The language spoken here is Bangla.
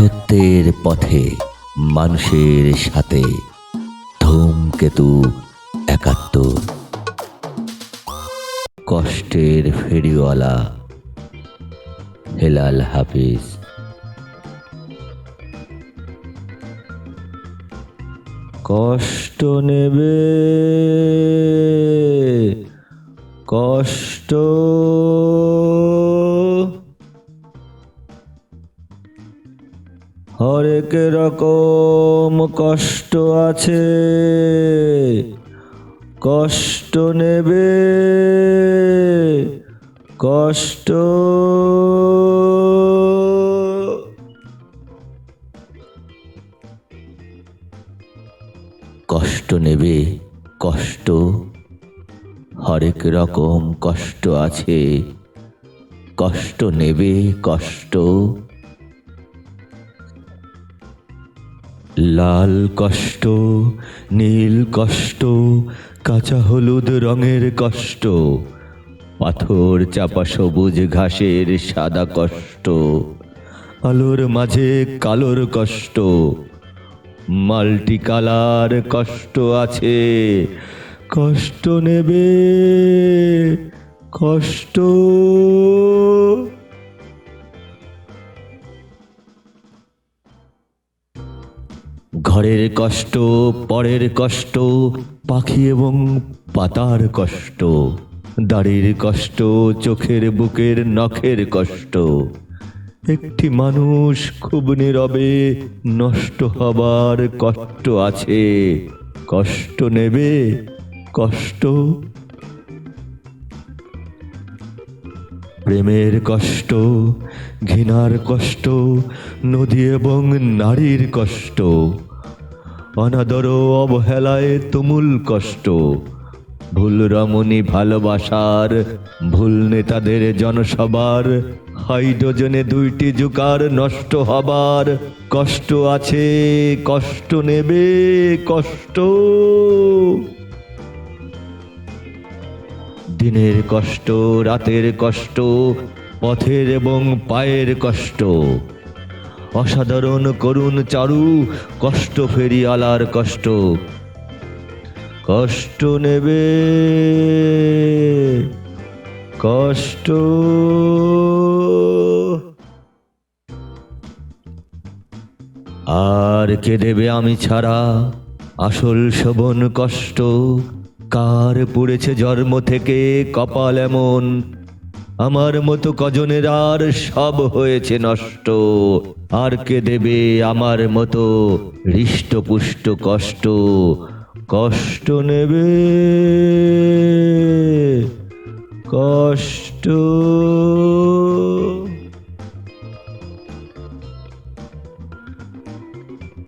সত্যের পথে মানুষের সাথে। ধূমকেতু একাত্তর কষ্টের ফেরিওয়ালা হেলাল হাফিজ। কষ্ট নেবে কষ্ট হরেক রকম কষ্ট আছে, কষ্ট নেবে, কষ্ট কষ্ট নেবে, কষ্ট, হরেক রকম কষ্ট আছে, কষ্ট নেবে, কষ্ট লাল কষ্ট, নীল কষ্ট, কাঁচা হলুদ রঙের কষ্ট, পাথর চাপা সবুজ ঘাসের সাদা কষ্ট, আলোর মাঝে কালোর কষ্ট মাল্টি কালার কষ্ট আছে, কষ্ট নেবে, কষ্ট ঘরের কষ্ট, পরের কষ্ট, পাখি এবং পাতার কষ্ট, দাড়ির কষ্ট, চোখের বুকের নখের কষ্ট। একটি মানুষ খুব নীরবে, নষ্ট হবার কষ্ট আছে। কষ্ট নেবে, কষ্ট। প্রেমের কষ্ট, ঘৃণার কষ্ট, নদী এবং নারীর কষ্ট। অনাদর অবহেলায় তুমুল কষ্ট। ভুল রমণী ভালোবাসার, ভুল নেতাদের জনসভার, হাইড্রোজেনে দুইটি জুকার নষ্ট হবার। কষ্ট আছে, কষ্ট নেবে, কষ্ট। দিনের কষ্ট, রাতের কষ্ট, পথের এবং পায়ের কষ্ট। অসাধারণ করুণ চারু, কষ্ট ফেরিয়ালার কষ্ট। কষ্ট নেবে, কষ্ট আর কে দেবে আমি ছাড়া? আসল শোভন কষ্ট, কার পড়েছে জন্ম থেকে কপাল এমন? আমার মতো কজনের আর সব হয়েছে নষ্ট। আর কে দেবে আমার মতো হৃষ্টপুষ্ট কষ্ট? কষ্ট নেবে। কষ্ট